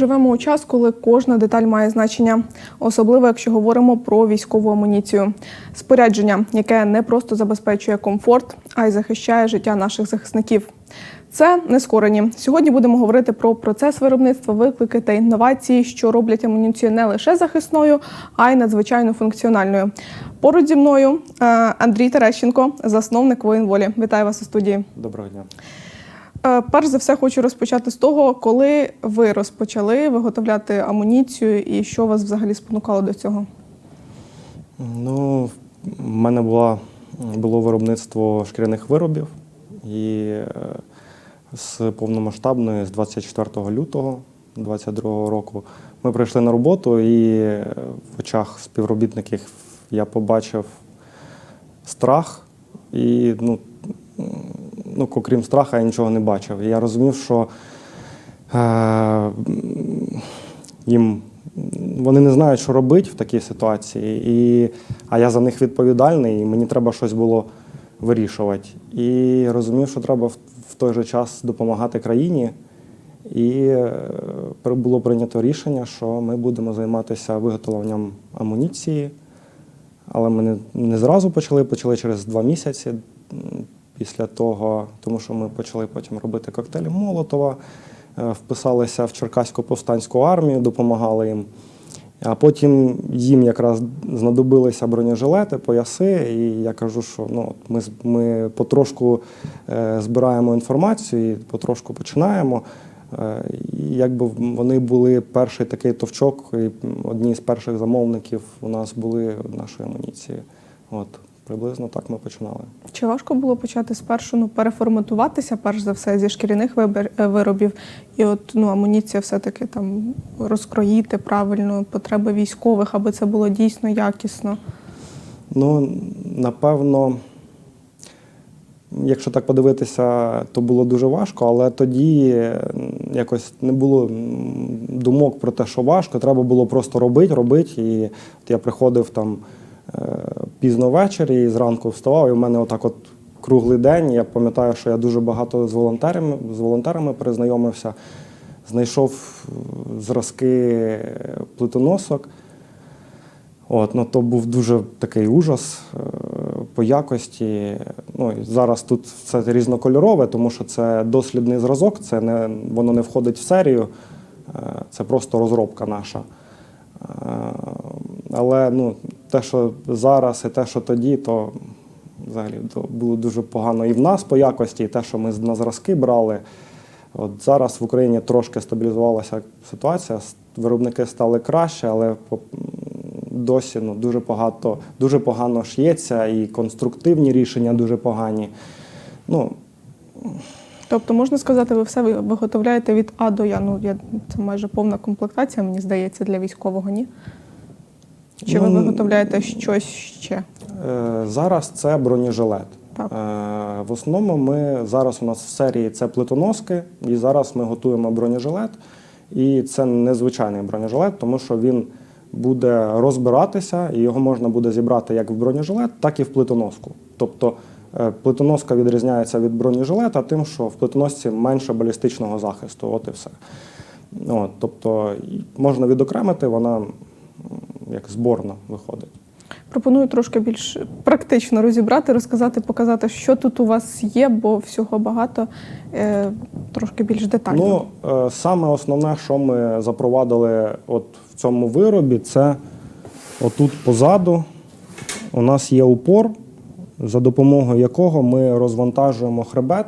Живемо у час, коли кожна деталь має значення, особливо якщо говоримо про військову амуніцію. Спорядження, яке не просто забезпечує комфорт, а й захищає життя наших захисників. Це нескорені. Сьогодні будемо говорити про процес виробництва, виклики та інновації, що роблять амуніцію не лише захисною, а й надзвичайно функціональною. Поруч зі мною е, Андрій Терещенко, засновник воїнволі. Вітаю вас у студії. Доброго дня. Е, Перш за все, хочу розпочати з того, коли ви розпочали виготовляти амуніцію і що вас взагалі спонукало до цього. Ну, в мене була, було виробництво шкіряних виробів, і е, з повномасштабної, з 24 лютого 2022 року, ми прийшли на роботу, і е, в очах співробітників я побачив страх, і ну, ну, окрім страха, я нічого не бачив. Я розумів, що е, їм вони не знають, що робити в такій ситуації, і, а я за них відповідальний, і мені треба щось було вирішувати. І розумів, що треба в, в той же час допомагати країні. І е, було прийнято рішення, що ми будемо займатися виготовленням амуніції. Але ми не, не зразу почали, почали через два місяці після того, тому що ми почали потім робити коктейлі Молотова, е, вписалися в Черкаську повстанську армію, допомагали їм. А потім їм якраз знадобилися бронежилети, пояси, і я кажу, що ну, ми, ми потрошку е, збираємо інформацію і потрошку починаємо. Е, І якби вони були перший такий товчок, і одні з перших замовників у нас були нашої амуніції. От, приблизно так ми починали. Чи важко було почати спершу ну, переформатуватися, перш за все, зі шкіряних е, виробів, і от ну, амуніція все-таки там розкроїти правильно потреби військових, аби це було дійсно якісно. Ну, напевно, якщо так подивитися, то було дуже важко, але тоді якось не було думок про те, що важко. Треба було просто робити, робити. І от я приходив там е, пізно ввечері і зранку вставав, і в мене отак от круглий день. Я пам'ятаю, що я дуже багато з волонтерами, з волонтерами перезнайомився, знайшов е, зразки плитоносок. От, ну, то був дуже такий ужас е, по якості. Ну, зараз тут все різнокольорове, тому що це дослідний зразок, це не, воно не входить в серію, е, це просто розробка наша. Е, але ну, те, що зараз, і те, що тоді, то взагалі то було дуже погано і в нас по якості, і те, що ми на зразки брали. От зараз в Україні трошки стабілізувалася ситуація, виробники стали краще, але досі ну, дуже багато, дуже погано ш'ється, і конструктивні рішення дуже погані. Ну, Тобто, можна сказати, ви все виготовляєте від А до Я. Ну, я, це майже повна комплектація, мені здається, для військового, ні? Чи ви Ну, виготовляєте щось ще? е, зараз це бронежилет. Так. Е, в основному ми зараз у нас в серії це плитоноски, і зараз ми готуємо бронежилет. І це незвичайний бронежилет, тому що він буде розбиратися, і його можна буде зібрати як в бронежилет, так і в плитоноску. Тобто е, плитоноска відрізняється від бронежилета тим, що в плитоносці менше балістичного захисту. От і все. От, тобто можна відокремити, вона як зборна виходить. Пропоную трошки більш практично розібрати, розказати, показати, що тут у вас є, бо всього багато, е, трошки більш детально. Ну, е, саме основне, що ми запровадили от в цьому виробі, це отут позаду у нас є упор, за допомогою якого ми розвантажуємо хребет.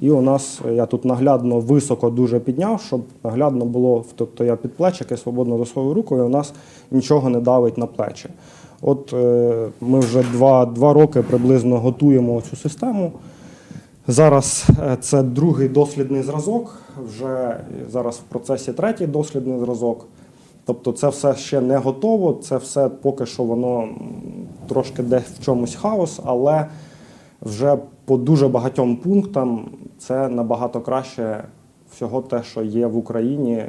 І у нас я тут наглядно високо дуже підняв, щоб наглядно було, тобто я під плечики свободно засовую руку, і у нас нічого не давить на плечі. От е, ми вже два, два роки приблизно готуємо цю систему. Зараз е, це другий дослідний зразок, вже зараз в процесі третій дослідний зразок. Тобто це все ще не готово, це все поки що воно трошки десь в чомусь хаос, але вже по дуже багатьом пунктам це набагато краще всього те, що є в Україні,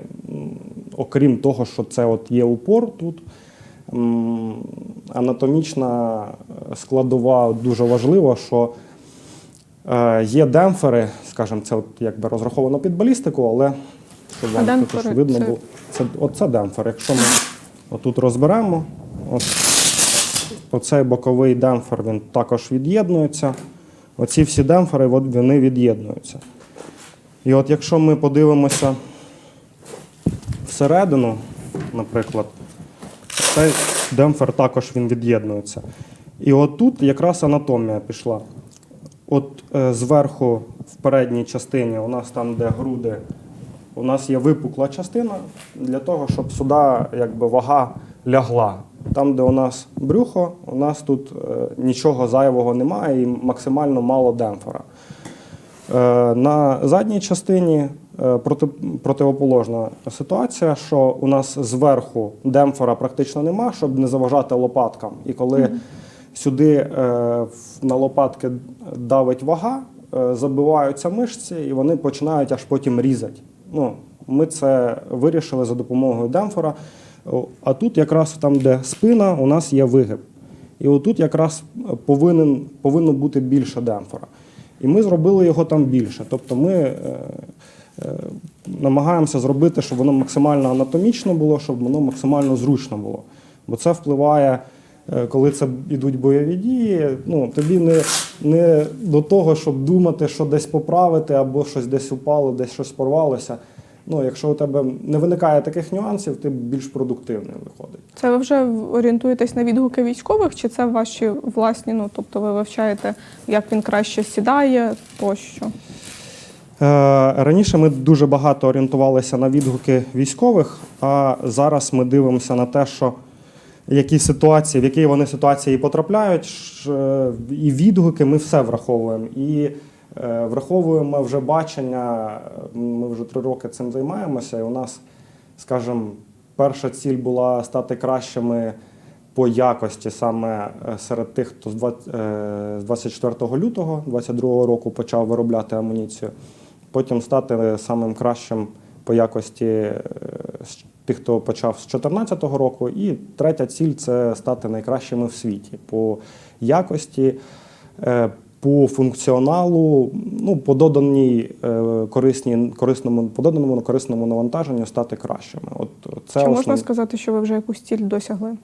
окрім того, що це от є упор тут. Анатомічна е, складова дуже важлива, що Е, Є демпфери, скажімо, це от якби розраховано під балістику, але щоб вам також видно це- було. Це, оце демпфер. Якщо ми отут розберемо, от, оцей боковий демпфер він також від'єднується. Оці всі демпфери вони від'єднуються. І от якщо ми подивимося всередину, наприклад, цей демпфер також він від'єднується. І от тут якраз анатомія пішла. От е, зверху в передній частині у нас там, де груди, у нас є випукла частина для того, щоб сюди якби, вага лягла. Там, де у нас брюхо, у нас тут е, нічого зайвого немає і максимально мало демпфера. Е, На задній частині е, проти, противоположна ситуація, що у нас зверху демпфера практично нема, щоб не заважати лопаткам. І коли сюди е, в- на лопатки давить вага, е, забиваються мишці і вони починають аж потім різати. Ну, ми це вирішили за допомогою демпфера. А тут якраз там, де спина, у нас є вигиб. І отут якраз повинен, повинно бути більше демпфера. І ми зробили його там більше. Тобто ми е, е, намагаємося зробити, щоб воно максимально анатомічно було, щоб воно максимально зручно було. Бо це впливає, е, коли це йдуть бойові дії. Ну, тобі не, не до того, щоб думати, що десь поправити, або щось десь упало, десь щось порвалося. Ну, якщо у тебе не виникає таких нюансів, ти більш продуктивним виходить. Це ви вже орієнтуєтесь на відгуки військових, чи це ваші власні? Ну тобто ви вивчаєте, як він краще сідає тощо? Е, Раніше ми дуже багато орієнтувалися на відгуки військових, а зараз ми дивимося на те, що які ситуації, в які вони ситуації потрапляють, е, і відгуки ми все враховуємо. І е, враховуємо вже бачення. Ми вже три роки цим займаємося, і у нас, скажімо, перша ціль була стати кращими по якості саме е, серед тих, хто з 20 е, з 24 лютого 2022 року почав виробляти амуніцію. Потім стати самим кращим по якості тих, хто почав з 2014 року. І третя ціль це стати найкращими в світі по якості, е, по функціоналу, ну, по доданій е, корисні, корисному, по доданому корисному навантаженню стати кращими. От це чи можна сказати, що ви вже якусь ціль досягли?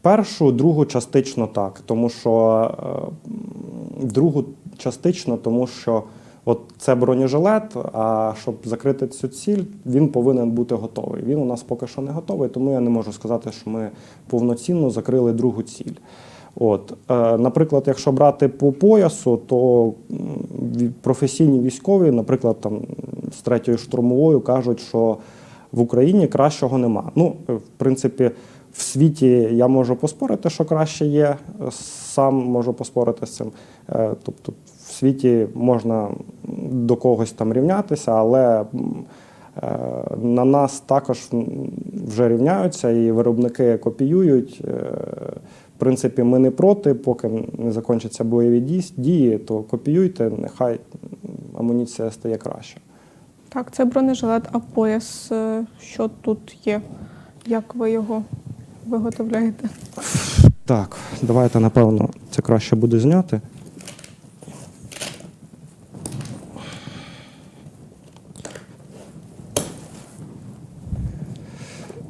Першу, другу частично так, тому що е, другу частично, тому що от це бронежилет, а щоб закрити цю ціль, він повинен бути готовий. Він у нас поки що не готовий, тому я не можу сказати, що ми повноцінно закрили другу ціль. От, е, наприклад, якщо брати по поясу, то професійні військові, наприклад, там з третьою штурмовою кажуть, що в Україні кращого нема. Ну, е, в принципі, в світі я можу поспорити, що краще є. Сам можу поспорити з цим. Е, Тобто, світі можна до когось там рівнятися, але е, на нас також вже рівняються, і виробники копіюють. Е, В принципі, ми не проти, поки не закінчаться бойові дії, то копіюйте, нехай амуніція стає краще. Так, це бронежилет, а пояс, е, що тут є? Як ви його виготовляєте? Так, давайте, напевно, це краще буде зняти.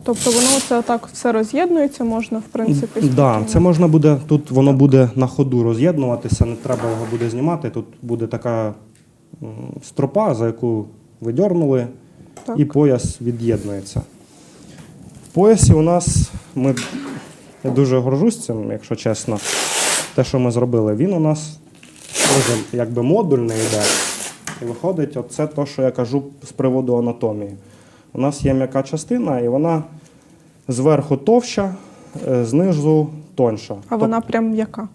Тобто воно це отак все роз'єднується, можна, в принципі. Так, да, це можна буде, тут воно буде на ходу роз'єднуватися, не треба його буде знімати. Тут буде така стропа, за яку ви дьорнули, Так. і пояс від'єднується. В поясі у нас ми я дуже горжусь цим, якщо чесно. Те, що ми зробили, він у нас теж якби модульний йде. І виходить, оце те, що я кажу з приводу анатомії. У нас є м'яка частина, і вона зверху товща, е, знизу тонша. А вона прям м'яка.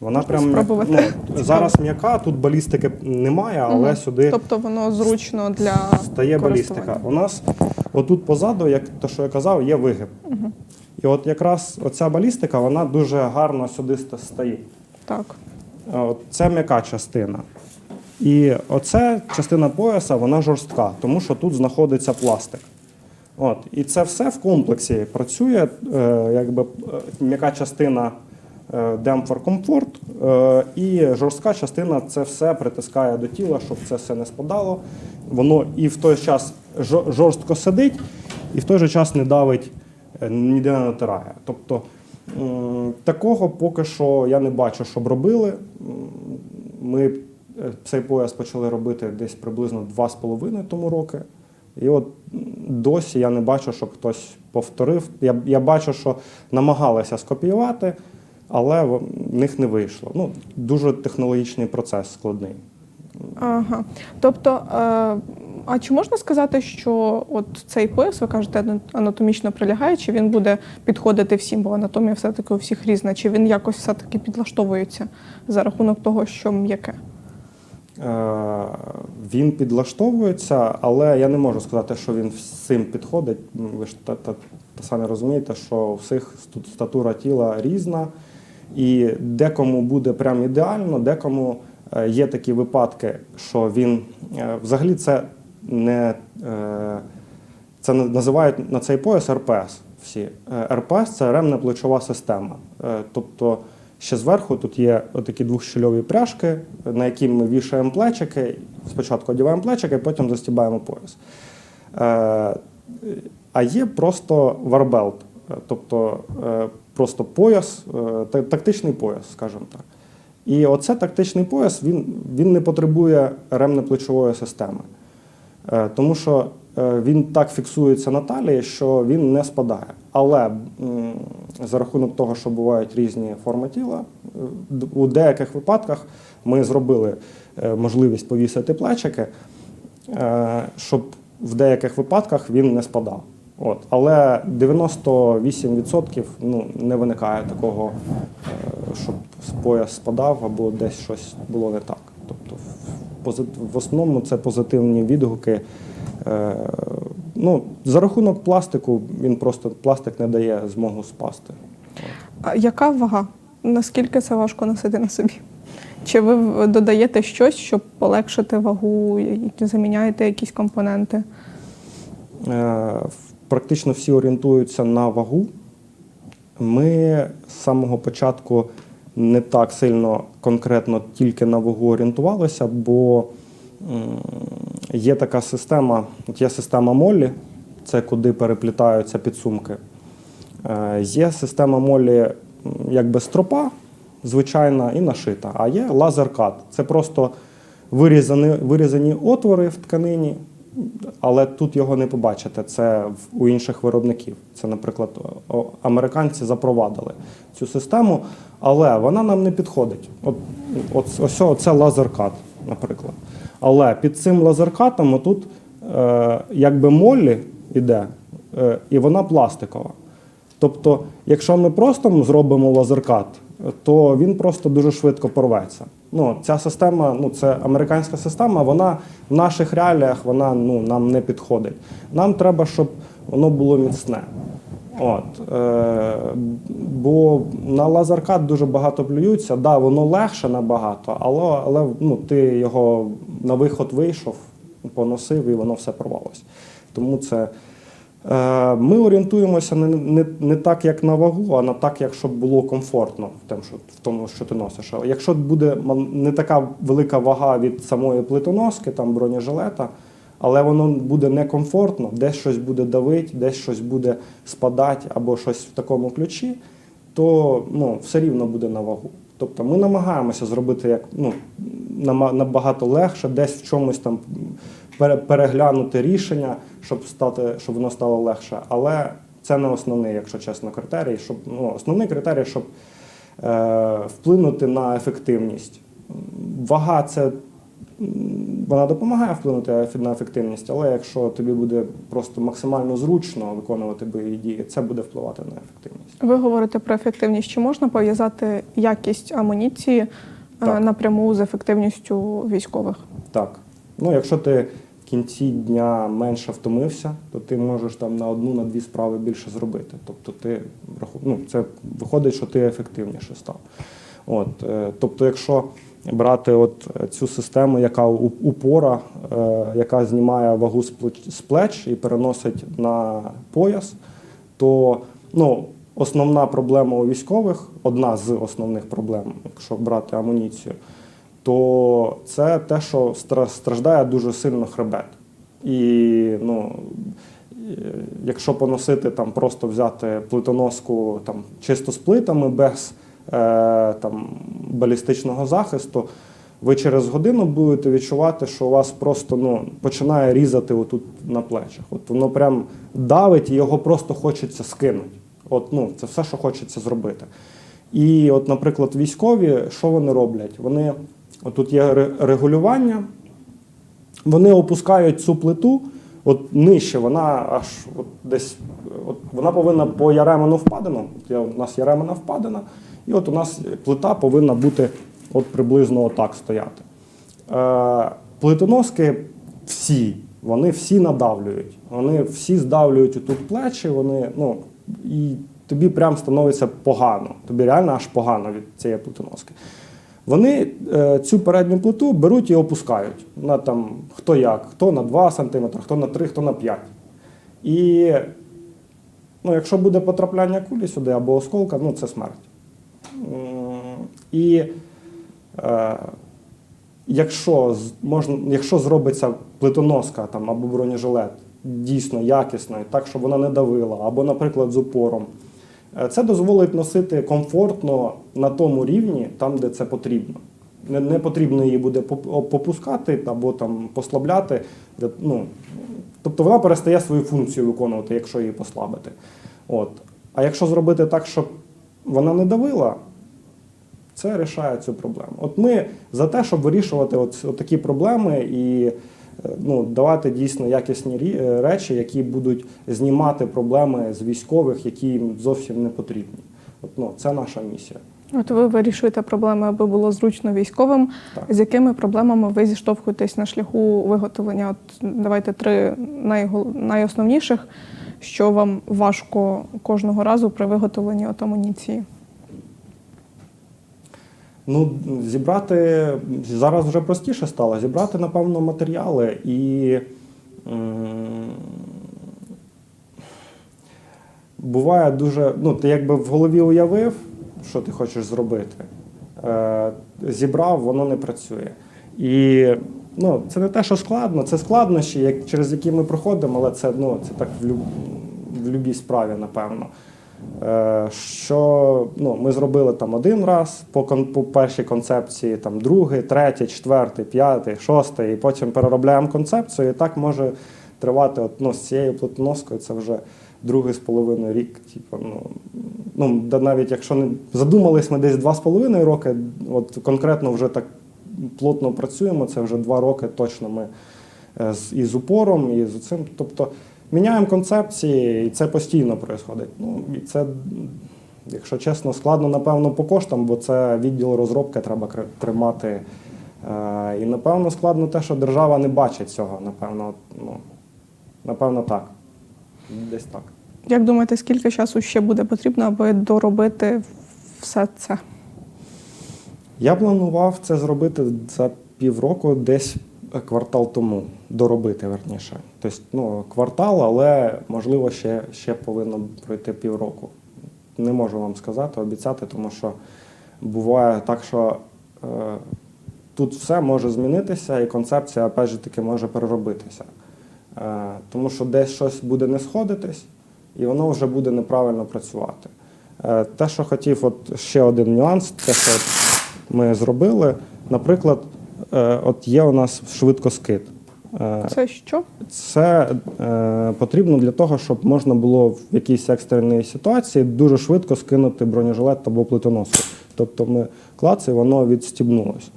Вона можна прям спробувати? ну, зараз м'яка, тут балістики немає, але Мгм. сюди Тобто воно зручно для стає балістика. У нас отут позаду, як те, що я казав, є вигиб. І от якраз оця балістика, вона дуже гарно сюди стає. Так. От це м'яка частина. І оця частина пояса, вона жорстка, тому що тут знаходиться пластик. От. І це все в комплексі працює, е, якби е, м'яка частина е, демпфер комфорт, е, і жорстка частина це все притискає до тіла, щоб це все не спадало. Воно і в той час жорстко сидить, і в той же час не давить, е, ніде не натирає. Тобто такого поки що я не бачу, щоб робили. Ми цей пояс почали робити десь приблизно 2,5 тому роки. І от досі я не бачу, щоб хтось повторив. Я, я бачу, що намагалися скопіювати, але в них не вийшло. Ну, дуже технологічний процес складний. Ага. Тобто, е, а чи можна сказати, що от цей пояс, ви кажете, ана- анатомічно прилягає, чи він буде підходити всім, бо анатомія все-таки у всіх різна, чи він якось все-таки підлаштовується за рахунок того, що м'яке? Е, Він підлаштовується, але я не можу сказати, що він всім підходить. Ну, Ви ж та, та, та самі розумієте, що у всіх статура тіла різна, і декому буде прям ідеально, декому е, є такі випадки, що він е, взагалі це не це на- називають на цей пояс РПС. Всі РПС це ремна плечова система. Тобто ще зверху тут є отакі двохщільові пряжки, на які ми вішаємо плечики. Спочатку одягаємо плечики, потім застібаємо пояс. Е, А є просто варбелт, е, тобто е, просто пояс, тактичний пояс, скажімо так. І оце тактичний пояс, він, він не потребує ремно-плечової системи. Тому що він так фіксується на талії, що він не спадає. Але за рахунок того, що бувають різні форми тіла, е, у деяких випадках ми зробили е, можливість повісити плечики, е, щоб в деяких випадках він не спадав. От. Але 98% ну, не виникає такого, щоб пояс спадав або десь щось було не так. Тобто в основному це позитивні відгуки. Ну, за рахунок пластику він просто пластик не дає змогу спасти. А яка вага? Наскільки це важко носити на собі? Чи ви додаєте щось, щоб полегшити вагу, заміняєте якісь компоненти? Е, Практично всі орієнтуються на вагу. Ми з самого початку не так сильно конкретно тільки на вагу орієнтувалися, бо є така система, є система Моллі, це куди переплітаються підсумки. Е, Є система Моллі якби стропа, звичайна, і нашита, а є лазеркат. Це просто вирізані, вирізані отвори в тканині, але тут його не побачите. Це у інших виробників. Це, наприклад, американці запровадили цю систему, але вона нам не підходить. От, от ось це лазеркат, наприклад. Але під цим лазеркатом отут е, якби моллі іде, е, і вона пластикова. Тобто, якщо ми просто зробимо лазеркат, то він просто дуже швидко порветься. Ну, ця система, ну це американська система, вона в наших реаліях вона ну, нам не підходить. Нам треба, щоб воно було міцне. От, е, бо на лазеркат дуже багато плюються. Да, воно легше набагато, але, але ну, ти його на виход вийшов, поносив і воно все порвалося. Тому це. Е, Ми орієнтуємося не, не, не так, як на вагу, а на так, як щоб було комфортно в тому, що, в тому, що ти носиш. Якщо буде не така велика вага від самої плитоноски, там бронежилета, але воно буде некомфортно, десь щось буде давити, десь щось буде спадати або щось в такому ключі, то ну, все рівно буде на вагу. Тобто ми намагаємося зробити як ну, набагато легше, десь в чомусь там переглянути рішення, щоб стати, щоб воно стало легше. Але це не основний, якщо чесно, критерій. Щоб, ну, основний критерій, щоб е, вплинути на ефективність. Вага це вона допомагає вплинути на ефективність, але якщо тобі буде просто максимально зручно виконувати бойові дії, це буде впливати на ефективність. Ви говорите про ефективність. Чи можна пов'язати якість амуніції е, Так. напряму з ефективністю військових? Так. Ну, якщо ти в кінці дня менше втомився, то ти можеш там на одну, на дві справи більше зробити. Тобто ти ну, це виходить, що ти ефективніше став. От, е, тобто, якщо брати от е, цю систему, яка упора, е, яка знімає вагу з плеч, і переносить на пояс, то ну, основна проблема у військових, одна з основних проблем, якщо брати амуніцію, то це те, що страждає дуже сильно хребет. І ну, якщо поносити там, просто взяти плитоноску там, чисто з плитами без там, балістичного захисту, ви через годину будете відчувати, що у вас просто ну, починає різати отут на плечах. От воно прям давить і його просто хочеться скинути. От, ну, це все, що хочеться зробити. І, от, наприклад, військові, що вони роблять? Вони, тут є регулювання, вони опускають цю плиту от нижче, вона аж от десь от вона повинна по яремену впадину. От є, у нас яремена впадина, і от у нас плита повинна бути от приблизно отак стояти. Е, плитоноски всі, вони всі надавлюють. Вони всі здавлюють тут плечі, вони, ну, і тобі прям становиться погано. Тобі реально аж погано від цієї плитоноски. Вони е, цю передню плиту беруть і опускають на там хто як, хто на 2 см, хто на 3, хто на 5. І ну, якщо буде потрапляння кулі сюди або осколка, ну це смерть. І е, якщо, можна, якщо зробиться плитоноска там, або бронежилет дійсно якісно, і так, щоб вона не давила, або, наприклад, з упором, е, це дозволить носити комфортно на тому рівні, там, де це потрібно. Не, не потрібно її буде попускати або там послабляти. Ну, тобто вона перестає свою функцію виконувати, якщо її послабити. От. А якщо зробити так, щоб вона не давила, це рішає цю проблему. От ми за те, щоб вирішувати от, от такі проблеми і е, ну, давати дійсно якісні е, речі, які будуть знімати проблеми з військових, які їм зовсім не потрібні. От, ну, це наша місія. От ви вирішуєте проблеми, аби було зручно військовим. Так. З якими проблемами ви зіштовхуєтесь на шляху виготовлення? От давайте три найгол... найосновніших, що вам важко кожного разу при виготовленні от амуніції. Ну, зібрати зараз вже простіше стало. Зібрати, напевно, матеріали і буває дуже. Ну, ти якби в голові уявив, що ти хочеш зробити. Е, зібрав, воно не працює. І ну, це не те, що складно, це складнощі, як, через які ми проходимо, але це, ну, це так в, люб, в будь-якій справі, напевно. Е, що ну, ми зробили там один раз по, по першій концепції, там другий, третій, четвертий, п'ятий, шостий, і потім переробляємо концепцію, і так може тривати от, ну, з цією плитоноскою, це вже другий з половиною рік. Типу, ну, ну, навіть якщо не задумались ми десь два з половиною роки, от конкретно вже так плотно працюємо, це вже два роки точно ми е, і з упором, і з цим. Тобто міняємо концепції, і це постійно відбувається. Ну, і це, якщо чесно, складно, напевно, по коштам, бо це відділ розробки треба тримати. Е, І напевно складно те, що держава не бачить цього. Напевно, ну, напевно, так. Десь так. Як думаєте, скільки часу ще буде потрібно, аби доробити все це? Я планував це зробити за півроку, десь квартал тому, доробити верніше. Тобто, ну, квартал, але можливо ще, ще повинно пройти півроку. Не можу вам сказати, обіцяти, тому що буває так, що е, тут все може змінитися, і концепція, опять же таки, може переробитися. Е, тому що десь щось буде не сходитись, і воно вже буде неправильно працювати. Е, те, що хотів, от ще один нюанс, те, що ми зробили, наприклад, от є у нас швидкоскид. Е, Це що? це е, потрібно для того, щоб можна було в якійсь екстреній ситуації дуже швидко скинути бронежилет або плитоноску. Тобто ми клац воно відстібнулось.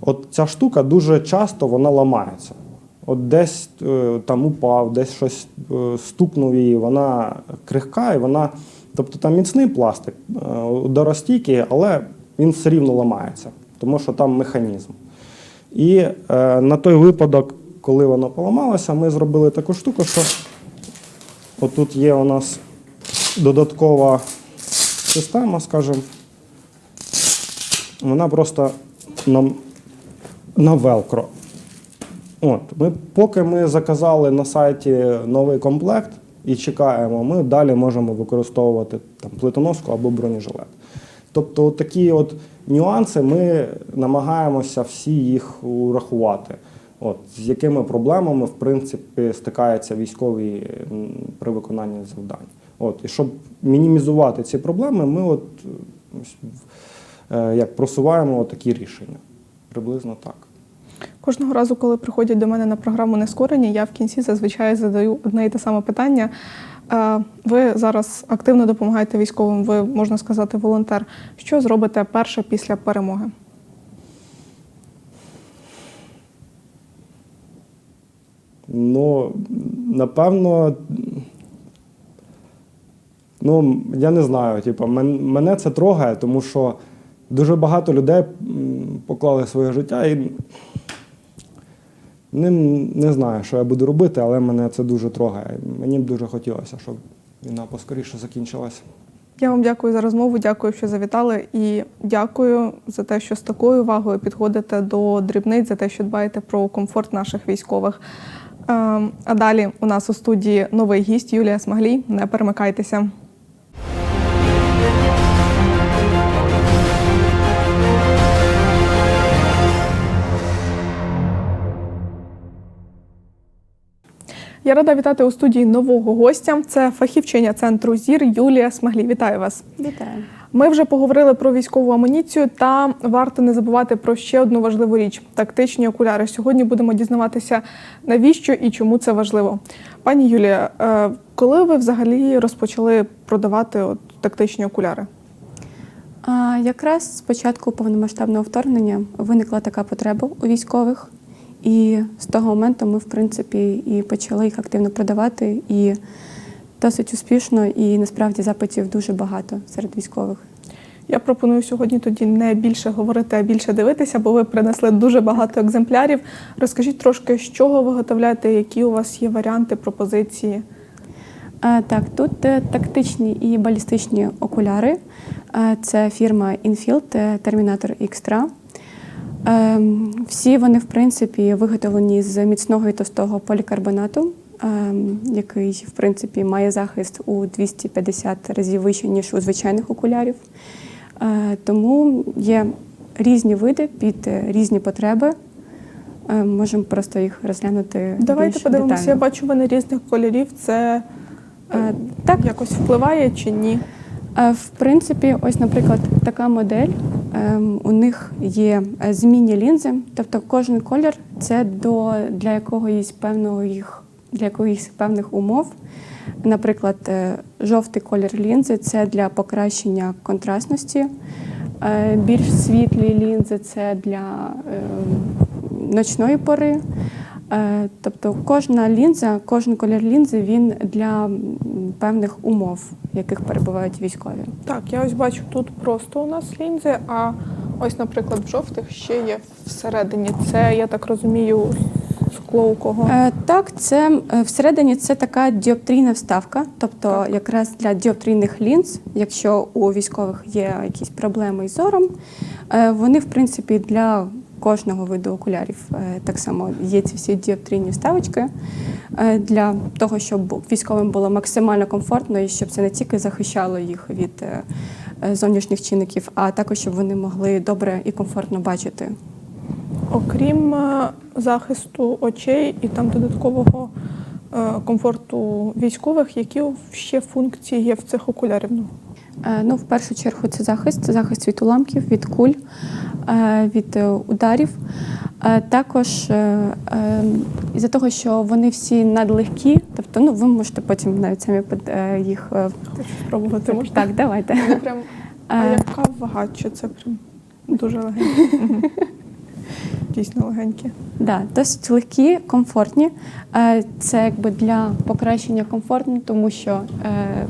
От ця штука дуже часто вона ламається. От десь е, там упав, десь щось е, стукнув її, вона крихка, і вона, тобто там міцний пластик, е, ударостійкий, але він все рівно ламається, тому що там механізм. І е, на той випадок, коли воно поламалося, ми зробили таку штуку, що отут є у нас додаткова система, скажімо, вона просто на, на велкро. От, ми, поки ми заказали на сайті новий комплект, і чекаємо, ми далі можемо використовувати там плитоноску або бронежилет. Тобто, такі от нюанси ми намагаємося всі їх урахувати. От, з якими проблемами, в принципі, стикаються військові при виконанні завдань. От, і щоб мінімізувати ці проблеми, ми от, е, як просуваємо такі рішення. Приблизно так. Кожного разу, коли приходять до мене на програму нескорені, я в кінці зазвичай задаю одне і те саме питання. Е, Ви зараз активно допомагаєте військовим, ви можна сказати, волонтер. Що зробите перше після перемоги? Ну, напевно, ну, я не знаю, типу, мене це трогає, тому що дуже багато людей поклали своє життя і не, не знаю, що я буду робити, але мене це дуже трогає. Мені б дуже хотілося, щоб війна поскоріше закінчилася. Я вам дякую за розмову, дякую, що завітали, і дякую за те, що з такою увагою підходите до дрібниць, за те, що дбаєте про комфорт наших військових. Ем, А далі у нас у студії новий гість Юлія Смаглій. Не перемикайтеся. Я рада вітати у студії нового гостя. Це фахівчиня центру ЗІР Юлія Смаглій. Вітаю вас. Вітаю. Ми вже поговорили про військову амуніцію, та варто не забувати про ще одну важливу річ тактичні окуляри. Сьогодні будемо дізнаватися, навіщо і чому це важливо. Пані Юлія, е, коли ви взагалі розпочали продавати от тактичні окуляри? Якраз з початку повномасштабного вторгнення виникла така потреба у військових, і з того моменту ми, в принципі, і почали їх активно продавати, і досить успішно, і насправді запитів дуже багато серед військових. Я пропоную сьогодні тоді не більше говорити, а більше дивитися, бо ви принесли дуже багато екземплярів. Розкажіть трошки, з чого виготовляєте, які у вас є варіанти, пропозиції. А, так, тут е, тактичні і балістичні окуляри. Е, Це фірма Infield е, Terminator X-Tra. Ем, Всі вони, в принципі, виготовлені з міцного і товстого полікарбонату, ем, який, в принципі, має захист у 250 разів вище, ніж у звичайних окулярів. Е, Тому є різні види під е, різні потреби. Е, Можемо просто їх розглянути. Давайте більш подивимося. Я бачу, вони різних кольорів. Це Так, якось впливає чи ні? В принципі, ось, наприклад, така модель. Ем, У них є е, змінні лінзи, тобто кожен колір це до для якогось певного їх для якоїсь певних умов. Наприклад, е, жовтий колір лінзи це для покращення контрастності, е, більш світлі лінзи це для ем, ночної пори. Е, Тобто кожна лінза, кожен колір лінзи він для певних умов, в яких перебувають військові. Так, я ось бачу тут просто у нас лінзи, а ось, наприклад, в жовтих ще є всередині. Це, я так розумію, скло у кого. Е, Так, це е, всередині це така діоптрійна вставка, тобто якраз для діоптрійних лінз, якщо у військових є якісь проблеми із зором, вони в принципі для кожного виду окулярів е, так само є ці всі діоптрійні вставочки е, для того, щоб військовим було максимально комфортно і щоб це не тільки захищало їх від е, зовнішніх чинників, а також щоб вони могли добре і комфортно бачити. Окрім захисту очей і там додаткового комфорту військових, які ще функції є в цих окулярів? Ну, в першу чергу, це захист, захист від уламків, від куль, від е, ударів. Е, Також е, е, із-за того, що вони всі надлегкі, тобто ну, ви можете потім навіть самі е, їх. е, спробувати можна. Так, давайте. Прям, а Е, яка вага? Чи це прям дуже легенькі? Дійсно легенькі. Да, досить легкі, комфортні. Е, Це якби для покращення комфорту, тому що е,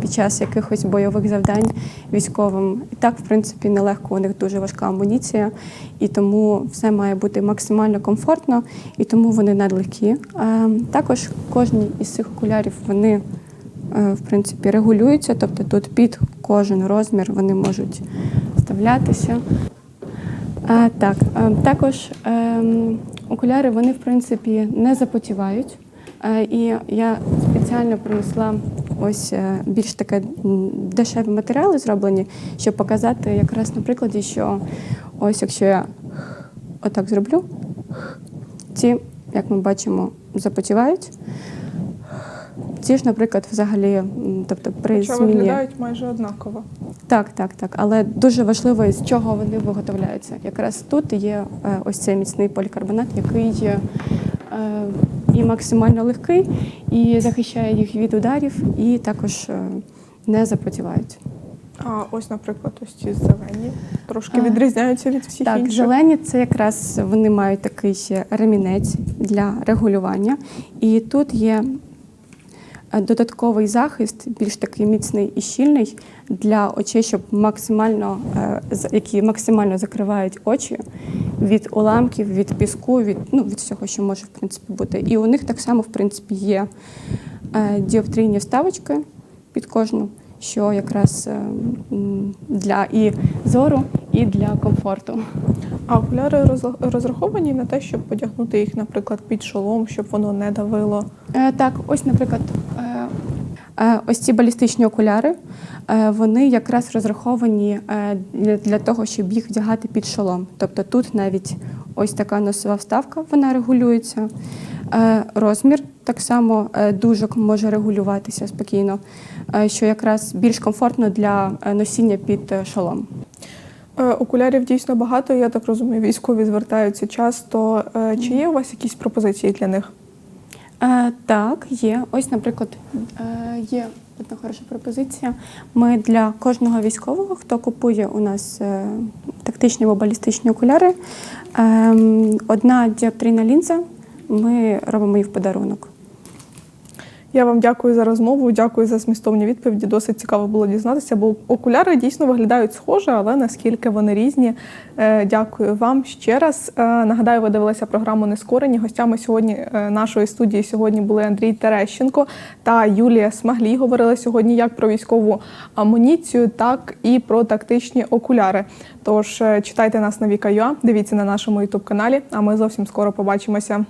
під час якихось бойових завдань військовим і так, в принципі, нелегко, у них дуже важка амуніція, і тому все має бути максимально комфортно, і тому вони надлегкі. Також кожні із цих окулярів вони е, в принципі регулюються, тобто тут під кожен розмір вони можуть вставлятися. А, так, е, також ем, окуляри вони в принципі не запотівають. Е, і я спеціально принесла ось е, більш таке дешеві матеріали зроблені, щоб показати якраз на прикладі, що ось якщо я отак зроблю, ці, як ми бачимо, запотівають. Ці ж, наприклад, взагалі, тобто при Хоча зміні. виглядають майже однаково. Так, так, так. Але дуже важливо, з чого вони виготовляються. Якраз тут є е, ось цей міцний полікарбонат, який є е, і максимально легкий, і захищає їх від ударів, і також е, не запотівають. А ось, наприклад, ось ці зелені трошки відрізняються від всіх Так, інших. зелені це якраз вони мають такий ще ремінець для регулювання. І тут є е, додатковий захист, більш такий міцний і щільний для очей, щоб максимально, е, які максимально закривають очі від уламків, від піску, від, ну, від всього, що може в принципі бути. І у них так само, в принципі, є е, діоптрійні вставочки під кожну, що якраз е, для і зору, і для комфорту. А окуляри розраховані на те, щоб одягнути їх, наприклад, під шолом, щоб воно не давило. Е, Так, ось, наприклад, е, е, ось ці балістичні окуляри, вони якраз розраховані для- того, щоб їх вдягати під шолом. Тобто тут навіть ось така носова вставка, вона регулюється. Розмір так само дуже може регулюватися спокійно, що якраз більш комфортно для носіння під шолом. Е, Окулярів дійсно багато. Я так розумію, військові звертаються часто. Е, Чи є у вас якісь пропозиції для них? Е, так, є. Ось, наприклад, є одна хороша пропозиція. Ми для кожного військового, хто купує у нас тактичні або балістичні окуляри, е, одна діоптрійна лінза, ми робимо її в подарунок. Я вам дякую за розмову, дякую за змістовні відповіді. Досить цікаво було дізнатися, бо окуляри дійсно виглядають схоже, але наскільки вони різні. Е, Дякую вам ще раз. Е, Нагадаю, ви дивилися програму Нескорені. Гостями сьогодні е, нашої студії сьогодні були Андрій Терещенко та Юлія Смаглій. Говорили сьогодні як про військову амуніцію, так і про тактичні окуляри. Тож читайте нас на Віка.ua, дивіться на нашому ютуб каналі. А ми зовсім скоро побачимося.